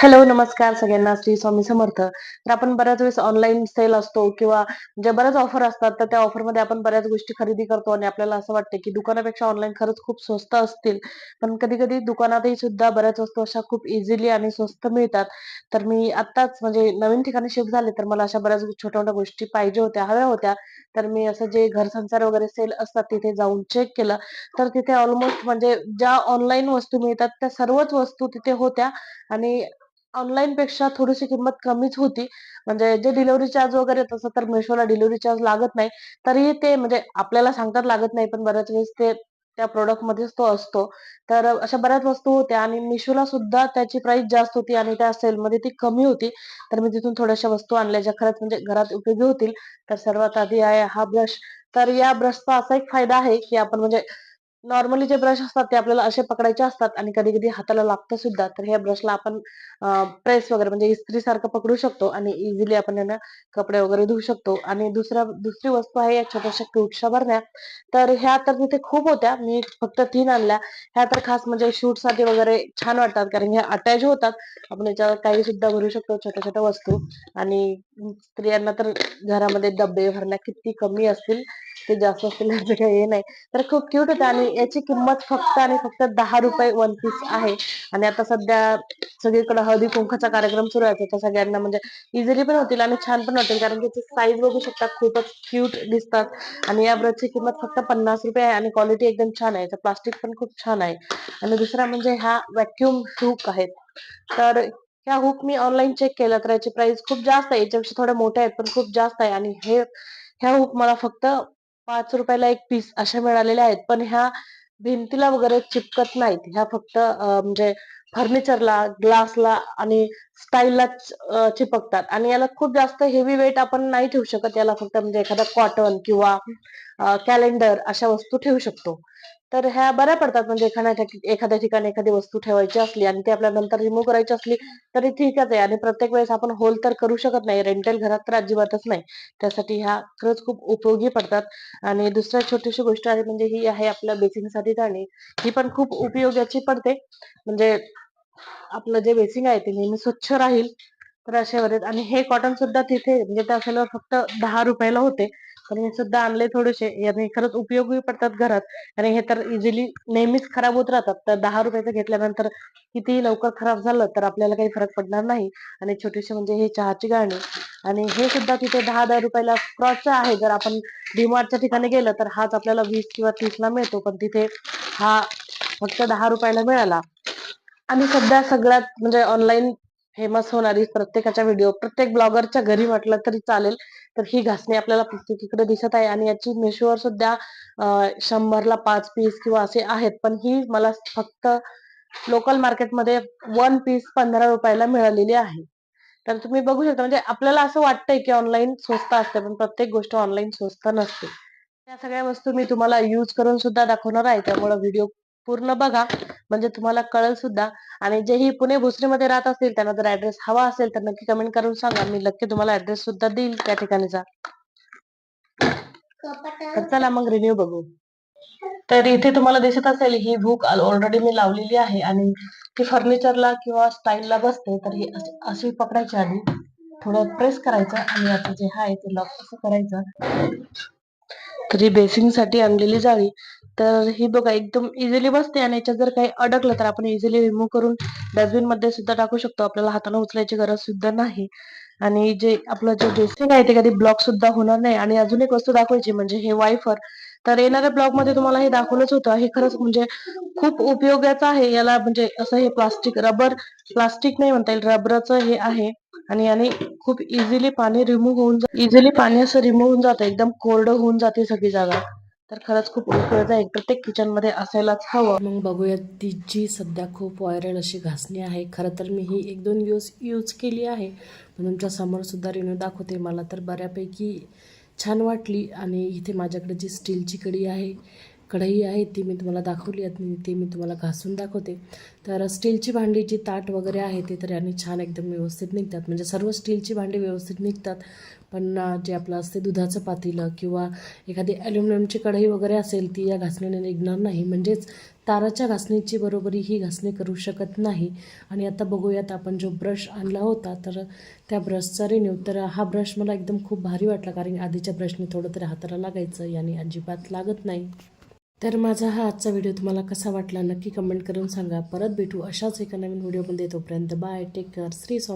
Hello नमस्कार सगळ्यांना. श्री स्वामी समर्थ. तर आपण बऱ्याच वेळेस ऑनलाईन सेल असतो किंवा जे बऱ्याच ऑफर असतात तर त्या ऑफरमध्ये आपण बऱ्याच गोष्टी खरेदी करतो आणि आपल्याला असं वाटतं की दुकानापेक्षा ऑनलाईन खरंच खूप स्वस्त असतील. पण कधी कधी दुकानातही सुद्धा बऱ्याच वस्तू अशा खूप इझिली आणि स्वस्त मिळतात. तर मी आत्ताच म्हणजे नवीन ठिकाणी शिफ्ट झाले तर मला अशा बऱ्याच छोट्या मोठ्या गोष्टी पाहिजे होत्या हव्या होत्या. तर मी असं जे घर संसार वगैरे सेल असतात तिथे जाऊन चेक केलं. तर तिथे ऑलमोस्ट म्हणजे ज्या ऑनलाईन वस्तू मिळतात त्या सर्वच वस्तू तिथे होत्या. आणि ऑनलाईन पेक्षा थोडीशी किंमत कमीच होती. म्हणजे जे डिलिव्हरी चार्ज वगैरे तसं तर मेशोला डिलिव्हरी चार्ज लागत नाही. तरीही ते म्हणजे आपल्याला सांगतात लागत नाही, पण बऱ्याच वेळेस ते त्या प्रोडक्ट मध्येच तो असतो. तर अशा बऱ्याच वस्तू होत्या आणि मिशोला सुद्धा त्याची प्राइस जास्त होती आणि त्या सेलमध्ये ती कमी होती. तर मी तिथून थोड्याशा वस्तू आणल्या ज्या खरंच म्हणजे घरात उपयोगी होतील. तर सर्वात आधी आहे हा ब्रश. तर या ब्रशचा असा एक फायदा आहे, की आपण म्हणजे नॉर्मली जे ब्रश असतात ते आपल्याला असे पकडायचे असतात आणि कधी-कधी हाताला लागतं सुद्धा. तर ह्या ब्रशला आपण प्रेस वगैरे म्हणजे इस्त्री सारखं पकडू शकतो आणि इझिली आपण यानं कपडे वगैरे धुवू शकतो आणि दुसऱ्या दुसरी वस्तू आहे या छोट्याशा क्यूटशा भरण्या. तर ह्या तर तिथे खूप होत्या. मी फक्त तीन आणल्या. ह्या तर खास म्हणजे शूटसाठी वगैरे छान वाटतात कारण ह्या अटॅच होतात. आपण याच्यावर काही सुद्धा भरू शकतो छोट्या-छोट्या वस्तू आणि स्त्रियांना तर घरामध्ये डब्बे भरण्या किती कमी असतील, ते जास्त असतील काही हे नाही. तर खूप क्यूट होतं आणि याची किंमत फक्त आणि फक्त ₹10 वन पीस आहे आणि आता सध्या सगळीकडे हळदी-कुंकवाचा कार्यक्रम सुरू आहे. तर सगळ्यांना म्हणजे इझिली पण होतील आणि छान पण होतील कारण त्याची साईज बघू शकता खूपच क्यूट दिसतात आणि या ब्रशची किंमत फक्त ₹50 आहे आणि क्वालिटी एकदम छान आहे. तर प्लास्टिक पण खूप छान आहे आणि दुसरा म्हणजे ह्या व्हॅक्युम हुक आहेत. तर ह्या हुक मी ऑनलाईन चेक केल्या तर याची प्राइस खूप जास्त आहे. याच्यापेक्षा थोड्या मोठ्या आहेत, पण खूप जास्त आहे आणि हे ह्या हुक मला फक्त पाच रुपयाला एक पीस अशा मिळालेल्या आहेत. पण ह्या भिंतीला वगैरे चिपकत नाहीत. ह्या फक्त म्हणजे फर्निचरला, ग्लासला आणि स्टाईलला चिपकतात आणि याला खूप जास्त हेवी वेट आपण नाही ठेवू शकत. याला फक्त म्हणजे एखादा कॉटन किंवा कॅलेंडर अशा वस्तू ठेवू शकतो. तर ह्या बऱ्या पडतात म्हणजे एखाद्या एखाद्या ठिकाणी एखादी वस्तू ठेवायची असली आणि ती आपल्याला नंतर रिमूव्ह करायची असली, तरी ठीकच आहे आणि प्रत्येक वेळेस आपण होल तर करू शकत नाही. रेंटल घरात तर अजिबातच नाही. त्यासाठी ह्या खरंच खूप उपयोगी पडतात आणि दुसऱ्या छोटीशी गोष्ट आहे म्हणजे ही आहे आपल्या बेसिंगसाठी जाळी. ही पण खूप उपयोगाची पडते. म्हणजे आपलं जे बेसिंग आहे ते नेहमी स्वच्छ राहील. तर असे बरेच आणि हे कॉटन सुद्धा तिथे म्हणजे त्या सेलवर फक्त दहा रुपयाला होते. तर हे सुद्धा आणले थोडेसे. याने खरंच उपयोगी पडतात घरात आणि हे तर इझिली नेहमीच खराब होत राहतात. तर दहा रुपयाचं घेतल्यानंतर कितीही लवकर खराब झालं तर आपल्याला काही फरक पडणार नाही आणि छोटीशी म्हणजे हे चहाची गाळणी आणि हे सुद्धा तिथे दहा दहा रुपयाला क्रॉस आहे. जर आपण डी-मार्टच्या ठिकाणी गेलं तर हाच आपल्याला वीस किंवा तीसला मिळतो. पण तिथे हा फक्त दहा रुपयाला मिळाला. आणि सध्या सगळ्यात म्हणजे ऑनलाईन फेमस होणारी प्रत्येकाच्या व्हिडिओ, प्रत्येक ब्लॉगरच्या घरी म्हटलं तरी चालेल. तर ही घासणी आपल्याला प्रत्येकीकडे दिसत आहे आणि याची मेशोवर सुद्धा शंभरला पाच पीस किंवा असे आहेत. पण ही मला फक्त लोकल मार्केटमध्ये वन पीस पंधरा रुपयाला मिळालेली आहे. तर तुम्ही बघू शकता म्हणजे आपल्याला असं वाटतंय की ऑनलाईन स्वस्त असते, पण प्रत्येक गोष्ट ऑनलाईन स्वस्त नसते. या सगळ्या वस्तू मी तुम्हाला यूज करून सुद्धा दाखवणार आहे. त्यामुळे व्हिडिओ पूर्ण बघा म्हणजे तुम्हाला कळेल सुद्धा आणि जे ही पुणे भोसरीमध्ये राहत असतील त्यांना जर ऍड्रेस हवा असेल तर नक्की कमेंट करून सांगा. मी नक्की तुम्हाला ऍड्रेस सुद्धा देईल त्या ठिकाणीचा. तर चला मग रिन्यू बघू. तर इथे तुम्हाला दिसत असेल ही बुक ऑलरेडी मी लावलेली आहे आणि ती फर्निचरला किंवा स्टाईलला बसते. तर ही अशी पकडायची आधी. थोडं प्रेस करायचं आणि आता जे आहे ते लॉक असं करायचं. तर ही बेसिंगसाठी आणलेली जाळी. तर ही बघा एकदम इझिली बसते आणि याच्यात जर काही अडकलं तर आपण इझिली रिमूव्ह करून डस्टबिनमध्ये सुद्धा टाकू शकतो. आपल्याला हाताने उचलायची गरज सुद्धा नाही. आणि जे आपलं जे ड्रेसिंग आहे ते कधी ब्लॉक सुद्धा होणार नाही आणि अजून एक वस्तू दाखवायची म्हणजे हे वायफर. तर येणाऱ्या ब्लॉगमध्ये तुम्हाला हे दाखवलंच होतं. हे खरंच म्हणजे खूप उपयोगाचं आहे. याला म्हणजे असं हे प्लास्टिक रबर प्लास्टिक नाही म्हणता येईल रबराचं हे आहे आणि याने खूप इझिली पाणी रिमूव्ह होऊन इझिली पाणी असं रिमूव्ह होऊन जातं. एकदम कोरडं होऊन जाते सगळी जागा. तर खरंच खूप उपयोग आहे. प्रत्येक किचनमध्ये असायलाच हवं. मग बघूया जी सध्या खूप व्हायरल अशी घासणी आहे खरं तर मी ही एक दोन दिवस यूज केली आहे पण तुमच्या समोरसुद्धा रिन्यू दाखवते मला तर बऱ्यापैकी छान वाटली आणि इथे माझ्याकडे जी स्टीलची कडी आहे कढई आहे ती मी तुम्हाला दाखवली आहे ती मी तुम्हाला घासून दाखवते. तर स्टीलची भांडी जी ताट वगैरे आहे ते तर याने छान एकदम व्यवस्थित निघतात. म्हणजे सर्व स्टीलची भांडी व्यवस्थित निघतात पण जे आपलं असते दुधाचं पातेलं किंवा एखादी ॲल्युमिनियमची कढई वगैरे असेल ती या घासणीने निघणार नाही. म्हणजेच ताराच्या घासणीची बरोबरी ही घासणी करू शकत नाही. आणि आता बघूयात आपण जो ब्रश आणला होता तर त्या ब्रशचा रिन्यू तर हा ब्रश मला एकदम खूप भारी वाटला कारण आधीच्या ब्रशने थोडं तरी हाताला लागायचं याने अजिबात लागत नाही. तर माझा हा आजचा व्हिडिओ तुम्हाला कसा वाटला नक्की कमेंट करून सांगा. परत भेटू अशाच एका नवीन व्हिडिओमध्ये. तोपर्यंत bye take care Shri Swami.